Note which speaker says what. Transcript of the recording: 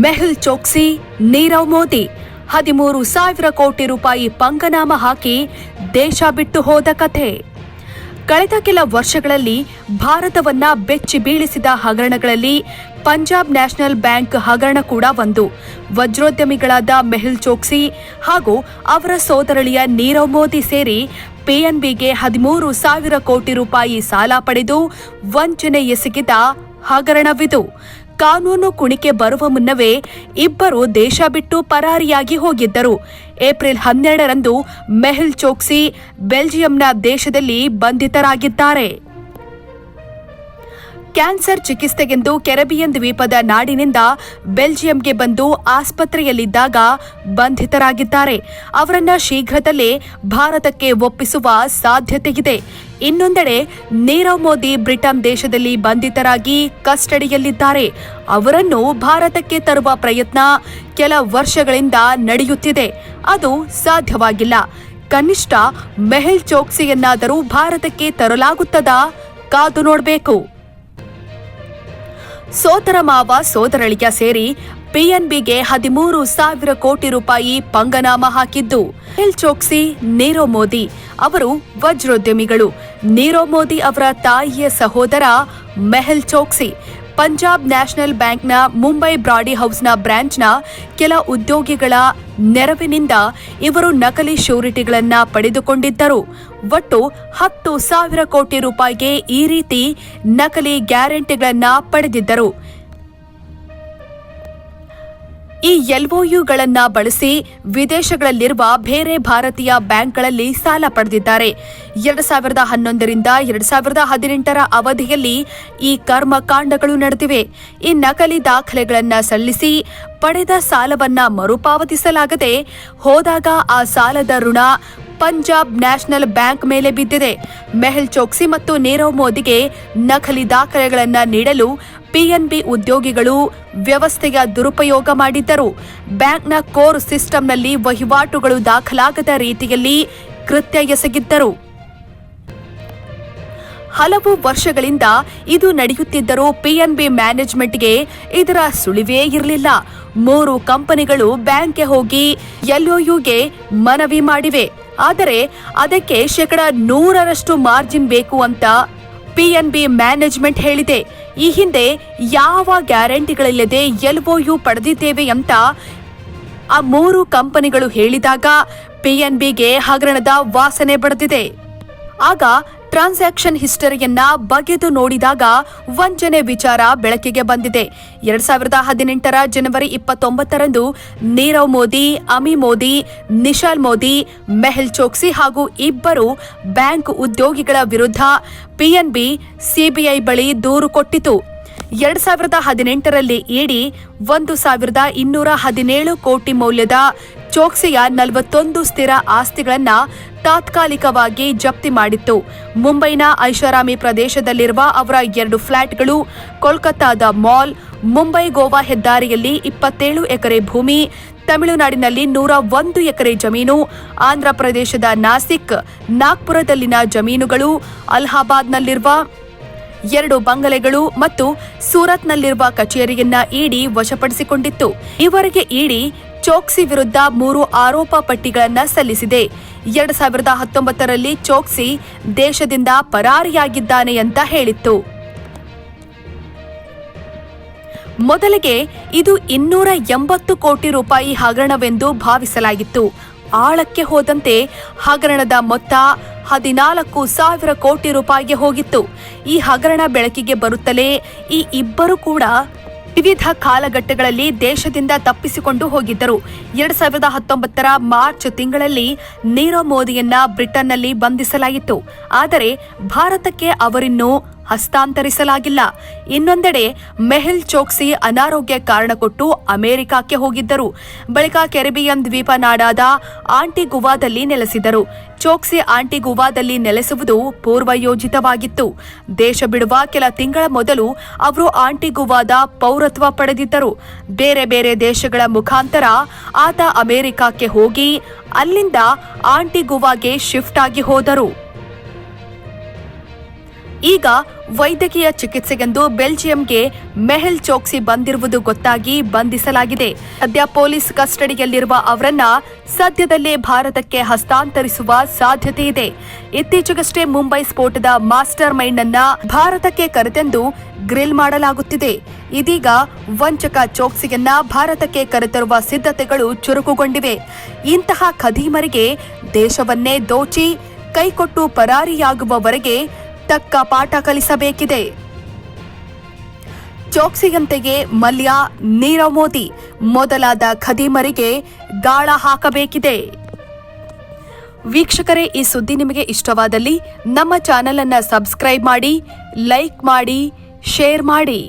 Speaker 1: ಮೆಹುಲ್ ಚೋಕ್ಸಿ, ನೀರವ್ ಮೋದಿ. ಹದಿಮೂರು ಸಾವಿರ ಕೋಟಿ ರೂಪಾಯಿ ಪಂಗನಾಮ ಹಾಕಿ ದೇಶ ಬಿಟ್ಟು ಹೋದ ಕಥೆ. ಕಳೆದ ಕೆಲ ವರ್ಷಗಳಲ್ಲಿ ಭಾರತವನ್ನ ಬೆಚ್ಚಿ ಬೀಳಿಸಿದ ಹಗರಣಗಳಲ್ಲಿ ಪಂಜಾಬ್ ನ್ಯಾಷನಲ್ ಬ್ಯಾಂಕ್ ಹಗರಣ ಕೂಡ ಒಂದು. ವಜ್ರೋದ್ಯಮಿಗಳಾದ ಮೆಹುಲ್ ಚೋಕ್ಸಿ ಹಾಗೂ ಅವರ ಸೋದರಳಿಯ ನೀರವ್ ಮೋದಿ ಸೇರಿ ಪಿಎನ್ಬಿಗೆ ಹದಿಮೂರು ಸಾವಿರ ಕೋಟಿ ರೂಪಾಯಿ ಸಾಲ ಪಡೆದು ವಂಚನೆ ಎಸಗಿದ ಹಗರಣವಿದು. ಕಾನೂನು ಕುಣಿಕೆ ಬರುವ ಮುನ್ನವೇ ಇಬ್ಬರು ದೇಶ ಬಿಟ್ಟು ಪರಾರಿಯಾಗಿ ಹೋಗಿದ್ದರು. ಏಪ್ರಿಲ್ ಹನ್ನೆರಡರಂದು ಮೆಹುಲ್ ಚೋಕ್ಸಿ ಬೆಲ್ಜಿಯಂನ ದೇಶದಲ್ಲಿ ಬಂಧಿತರಾಗಿದ್ದಾರೆ. ಕ್ಯಾನ್ಸರ್ ಚಿಕಿತ್ಸೆಗೆಂದು ಕೆರಬಿಯನ್ ದ್ವೀಪದ ನಾಡಿನಿಂದ ಬೆಲ್ಜಿಯಂಗೆ ಬಂದು ಆಸ್ಪತ್ರೆಯಲ್ಲಿದ್ದಾಗ ಬಂಧಿತರಾಗಿದ್ದಾರೆ. ಅವರನ್ನ ಶೀಘ್ರದಲ್ಲೇ ಭಾರತಕ್ಕೆ ಒಪ್ಪಿಸುವ ಸಾಧ್ಯತೆಯಿದೆ. ಇನ್ನೊಂದೆಡೆ ನೀರವ್ ಮೋದಿ ಬ್ರಿಟನ್ ದೇಶದಲ್ಲಿ ಬಂಧಿತರಾಗಿ ಕಸ್ಟಡಿಯಲ್ಲಿದ್ದಾರೆ. ಅವರನ್ನು ಭಾರತಕ್ಕೆ ತರುವ ಪ್ರಯತ್ನ ಕೆಲ ವರ್ಷಗಳಿಂದ ನಡೆಯುತ್ತಿದೆ. ಅದು ಸಾಧ್ಯವಾಗಿಲ್ಲ. ಕನಿಷ್ಠ ಮೆಹಲ್ ಚೋಕ್ಸಿಯನ್ನಾದರೂ ಭಾರತಕ್ಕೆ ತರಲಾಗುತ್ತದಾ ಕಾದು ನೋಡಬೇಕು. ಸೋದರ ಮಾವ ಸೋದರಳಿಯ ಸೇರಿ ಪಿಎನ್ಬಿಗೆ ಹದಿಮೂರು ಸಾವಿರ ಕೋಟಿ ರೂಪಾಯಿ ಪಂಗನಾಮ ಹಾಕಿದ್ದು. ಹಿಲ್ ಚೋಕ್ಸಿ, ನೀರವ್ ಮೋದಿ ಅವರು ವಜ್ರೋದ್ಯಮಿಗಳು. ನೀರವ್ ಮೋದಿ ಅವರ ತಾಯಿಯ ಸಹೋದರ ಮೆಹಲ್ ಚೋಕ್ಸಿ ಪಂಜಾಬ್ ನ್ಯಾಷನಲ್ ಬ್ಯಾಂಕ್ನ ಮುಂಬೈ ಬ್ರಾಡಿ ಹೌಸ್ನ ಬ್ರಾಂಚ್ನ ಕೆಲ ಉದ್ಯೋಗಿಗಳ ನೆರವಿನಿಂದ ಇವರು ನಕಲಿ ಶ್ಯೂರಿಟಿಗಳನ್ನು ಪಡೆದುಕೊಂಡಿದ್ದರು. ಒಟ್ಟು ಹತ್ತು ಸಾವಿರ ಕೋಟಿ ರೂಪಾಯಿಗೆ ಈ ರೀತಿ ನಕಲಿ ಗ್ಯಾರಂಟಿಗಳನ್ನು ಪಡೆದಿದ್ದರು. ಈ ಎಲ್ಒಯುಗಳನ್ನ ಬಳಸಿ ವಿದೇಶಗಳಲ್ಲಿರುವ ಬೇರೆ ಭಾರತೀಯ ಬ್ಯಾಂಕ್ಗಳಲ್ಲಿ ಸಾಲ ಪಡೆದಿದ್ದಾರೆ. ಎರಡ್ ಸಾವಿರದ ಹನ್ನೊಂದರಿಂದ ಎರಡ್ ಸಾವಿರದ ಹದಿನೆಂಟರ ಅವಧಿಯಲ್ಲಿ ಈ ಕರ್ಮಕಾಂಡಗಳು ನಡೆದಿವೆ. ಈ ನಕಲಿ ದಾಖಲೆಗಳನ್ನು ಸಲ್ಲಿಸಿ ಪಡೆದ ಸಾಲವನ್ನ ಮರುಪಾವತಿಸಲಾಗದೆ ಹೋದಾಗ ಆ ಸಾಲದ ಋಣ ಪಂಜಾಬ್ ನ್ಯಾಷನಲ್ ಬ್ಯಾಂಕ್ ಮೇಲೆ ಬಿದ್ದಿದೆ. ಮೆಹಲ್ ಚೋಕ್ಸಿ ಮತ್ತು ನೀರವ್ ಮೋದಿಗೆ ನಕಲಿ ದಾಖಲೆಗಳನ್ನು ನೀಡಲು ಪಿಎನ್ಬಿ ಉದ್ಯೋಗಿಗಳು ವ್ಯವಸ್ಥೆಯ ದುರುಪಯೋಗ ಮಾಡಿದ್ದರು. ಬ್ಯಾಂಕ್ನ ಕೋರ್ ಸಿಸ್ಟಂನಲ್ಲಿ ವಹಿವಾಟುಗಳು ದಾಖಲಾಗದ ರೀತಿಯಲ್ಲಿ ಕೃತ್ಯ ಎಸಗಿದ್ದರು. ಹಲವು ವರ್ಷಗಳಿಂದ ಇದು ನಡೆಯುತ್ತಿದ್ದರೂ ಪಿಎನ್ಬಿ ಮ್ಯಾನೇಜ್ಮೆಂಟ್ಗೆ ಇದರ ಸುಳಿವೇ ಇರಲಿಲ್ಲ. ಮೂರು ಕಂಪನಿಗಳು ಬ್ಯಾಂಕ್ಗೆ ಹೋಗಿ ಎಲ್ಒಯುಗೆ ಮನವಿ ಮಾಡಿವೆ. ಆದರೆ ಅದಕ್ಕೆ ಶೇಕಡ ನೂರರಷ್ಟು ಮಾರ್ಜಿನ್ ಬೇಕು ಅಂತ ಪಿಎನ್ಬಿ ಮ್ಯಾನೇಜ್ಮೆಂಟ್ ಹೇಳಿದೆ, ಈ ಹಿಂದೆ ಯಾವ ಗ್ಯಾರಂಟಿಗಳಿಲ್ಲದೆ ಎಲ್ಒಯು ಪಡೆದಿದ್ದೇವೆ ಅಂತ ಆ ಮೂರು ಕಂಪನಿಗಳು ಹೇಳಿದಾಗ ಪಿಎನ್ಬಿಗೆ ಹಗರಣದ ವಾಸನೆ ಬಡಿದಿದೆ. ಆಗ ಟ್ರಾನ್ಸಾಕ್ಷನ್ ಹಿಸ್ಟರಿಯನ್ನ ಬಗೆದು ನೋಡಿದಾಗ ವಂಚನೆ ವಿಚಾರ ಬೆಳಕಿಗೆ ಬಂದಿದೆ. ಎರಡ್ ಸಾವಿರದ ಹದಿನೆಂಟರ ಜನವರಿ ಇಪ್ಪತ್ತೊಂಬತ್ತರಂದು ನೀರವ್ ಮೋದಿ, ಅಮಿ ಮೋದಿ, ನಿಶಾಲ್ ಮೋದಿ, ಮೆಹಲ್ ಚೋಕ್ಸಿ ಹಾಗೂ ಇಬ್ಬರು ಬ್ಯಾಂಕ್ ಉದ್ಯೋಗಿಗಳ ವಿರುದ್ಧ ಪಿಎನ್ಬಿ ಸಿಬಿಐ ಬಳಿ ದೂರು ಕೊಟ್ಟಿತು. ಎರಡ್ ಸಾವಿರದ ಹದಿನೆಂಟರಲ್ಲಿ ಇಡಿ ಒಂದು ಸಾವಿರದ ಇನ್ನೂರ ಹದಿನೇಳು ಕೋಟಿ ಮೌಲ್ಯದ ಚೋಕ್ಸಿಯ ನಲವತ್ತೊಂದು ಸ್ಥಿರ ಆಸ್ತಿಗಳನ್ನ ತಾತ್ಕಾಲಿಕವಾಗಿ ಜಪ್ತಿ ಮಾಡಿತ್ತು. ಮುಂಬೈನ ಐಷಾರಾಮಿ ಪ್ರದೇಶದಲ್ಲಿರುವ ಅವರ ಎರಡು ಫ್ಲಾಟ್ಗಳು ಕೋಲ್ಕತ್ತಾದ ಮಾಲ್, ಮುಂಬೈ ಗೋವಾ ಹೆದ್ದಾರಿಯಲ್ಲಿ ಇಪ್ಪತ್ತೇಳು ಎಕರೆ ಭೂಮಿ, ತಮಿಳುನಾಡಿನಲ್ಲಿ ನೂರ ಒಂದು ಎಕರೆ ಜಮೀನು ಆಂಧ್ರಪ್ರದೇಶದ ನಾಸಿಕ್, ನಾಗ್ಪುರದಲ್ಲಿನ ಜಮೀನುಗಳು, ಅಲಹಾಬಾದ್ನಲ್ಲಿರುವ ಎರಡು ಬಂಗಲೆಗಳು ಮತ್ತು ಸೂರತ್ನಲ್ಲಿರುವ ಕಚೇರಿಯನ್ನ ಇಡಿ ವಶಪಡಿಸಿಕೊಂಡಿತ್ತು. ಇವರಿಗೆ ಇಡಿ ಚೋಕ್ಸಿ ವಿರುದ್ಧ ಮೂರು ಆರೋಪ ಪಟ್ಟಿಗಳನ್ನು ಸಲ್ಲಿಸಿದೆ. ಎರಡ್ ಸಾವಿರದ ಹತ್ತೊಂಬತ್ತರಲ್ಲಿ ಚೋಕ್ಸಿ ದೇಶದಿಂದ ಪರಾರಿಯಾಗಿದ್ದಾನೆ ಅಂತ ಹೇಳಿತ್ತು. ಮೊದಲಿಗೆ ಇದು ಇನ್ನೂರ ಎಂಬತ್ತು ಕೋಟಿ ರೂಪಾಯಿ ಹಗರಣವೆಂದು ಭಾವಿಸಲಾಗಿತ್ತು. ಆಳಕ್ಕೆ ಹೋದಂತೆ ಹಗರಣದ ಮೊತ್ತ ಹದಿನಾಲ್ಕು ಸಾವಿರ ಕೋಟಿ ರೂಪಾಯಿಗೆ ಹೋಗಿತ್ತು. ಈ ಹಗರಣ ಬೆಳಕಿಗೆ ಬರುತ್ತಲೇ ಈ ಇಬ್ಬರು ಕೂಡ ವಿವಿಧ ಕಾಲಘಟ್ಟಗಳಲ್ಲಿ ದೇಶದಿಂದ ತಪ್ಪಿಸಿಕೊಂಡು ಹೋಗಿದ್ದರು. ಎರಡ್ ಸಾವಿರದ ಹತ್ತೊಂಬತ್ತರ ಮಾರ್ಚ್ ತಿಂಗಳಲ್ಲಿ ನೀರವ್ ಮೋದಿಯನ್ನ ಬ್ರಿಟನ್ನಲ್ಲಿ ಬಂಧಿಸಲಾಯಿತು. ಆದರೆ ಭಾರತಕ್ಕೆ ಅವರಿನ್ನೂ ಹಸ್ತಾಂತರಿಸಲಾಗಿಲ್ಲ. ಇನ್ನೊಂದೆಡೆ ಮೆಹಲ್ ಚೋಕ್ಸಿ ಅನಾರೋಗ್ಯ ಕಾರಣ ಕೊಟ್ಟು ಅಮೆರಿಕಕ್ಕೆ ಹೋಗಿದ್ದರು. ಬಳಿಕ ಕೆರಿಬಿಯನ್ ದ್ವೀಪ ನಾಡಾದ ಆಂಟಿಗುವಾದಲ್ಲಿ ನೆಲೆಸಿದರು. ಚೋಕ್ಸಿ ಆಂಟಿಗುವಾದಲ್ಲಿ ನೆಲೆಸುವುದು ಪೂರ್ವಯೋಜಿತವಾಗಿತ್ತು. ದೇಶ ಬಿಡುವ ಕೆಲ ತಿಂಗಳ ಮೊದಲು ಅವರು ಆಂಟಿಗುವಾದ ಪೌರತ್ವ ಪಡೆದಿದ್ದರು. ಬೇರೆ ಬೇರೆ ದೇಶಗಳ ಮುಖಾಂತರ ಆತ ಅಮೆರಿಕಕ್ಕೆ ಹೋಗಿ ಅಲ್ಲಿಂದ ಆಂಟಿಗುವಾಗೆ ಶಿಫ್ಟ್ ಆಗಿ ಹೋದರು. ಈಗ ವೈದ್ಯಕೀಯ ಚಿಕಿತ್ಸೆಗೆಂದು ಬೆಲ್ಜಿಯಂಗೆ ಮೆಹಲ್ ಚೋಕ್ಸಿ ಬಂದಿರುವುದು ಗೊತ್ತಾಗಿ ಬಂಧಿಸಲಾಗಿದೆ. ಸದ್ಯ ಪೊಲೀಸ್ ಕಸ್ಟಡಿಯಲ್ಲಿರುವ ಅವರನ್ನ ಸದ್ಯದಲ್ಲೇ ಭಾರತಕ್ಕೆ ಹಸ್ತಾಂತರಿಸುವ ಸಾಧ್ಯತೆ ಇದೆ. ಇತ್ತೀಚೆಗಷ್ಟೇ ಮುಂಬೈ ಸ್ಫೋಟದ ಮಾಸ್ಟರ್ ಮೈಂಡ್ ಅನ್ನ ಭಾರತಕ್ಕೆ ಕರೆತಂದು ಗ್ರಿಲ್ ಮಾಡಲಾಗುತ್ತಿದೆ. ಇದೀಗ ವಂಚಕ ಚೋಕ್ಸಿಯನ್ನ ಭಾರತಕ್ಕೆ ಕರೆತರುವ ಸಿದ್ಧತೆಗಳು ಚುರುಕುಗೊಂಡಿವೆ. ಇಂತಹ ಖದೀಮರಿಗೆ ದೇಶವನ್ನೇ ದೋಚಿ ಕೈಕೊಟ್ಟು ಪರಾರಿಯಾಗುವವರೆಗೆ ತಕ್ಕ ಪಾಠ ಕಲಿಸಬೇಕಿದೆ. ಚೋಕ್ಸಿಯಂತೆಯೇ ಮಲ್ಯ, ನೀರವ್ ಮೋದಿ ಮೊದಲಾದ ಖದೀಮರಿಗೆ ಗಾಳ ಹಾಕಬೇಕಿದೆ. ವೀಕ್ಷಕರೇ, ಈ ಸುದ್ದಿ ನಿಮಗೆ ಇಷ್ಟವಾದಲ್ಲಿ ನಮ್ಮ ಚಾನೆಲ್ ಅನ್ನು ಸಬ್ಸ್ಕ್ರೈಬ್ ಮಾಡಿ, ಲೈಕ್ ಮಾಡಿ, ಶೇರ್ ಮಾಡಿ.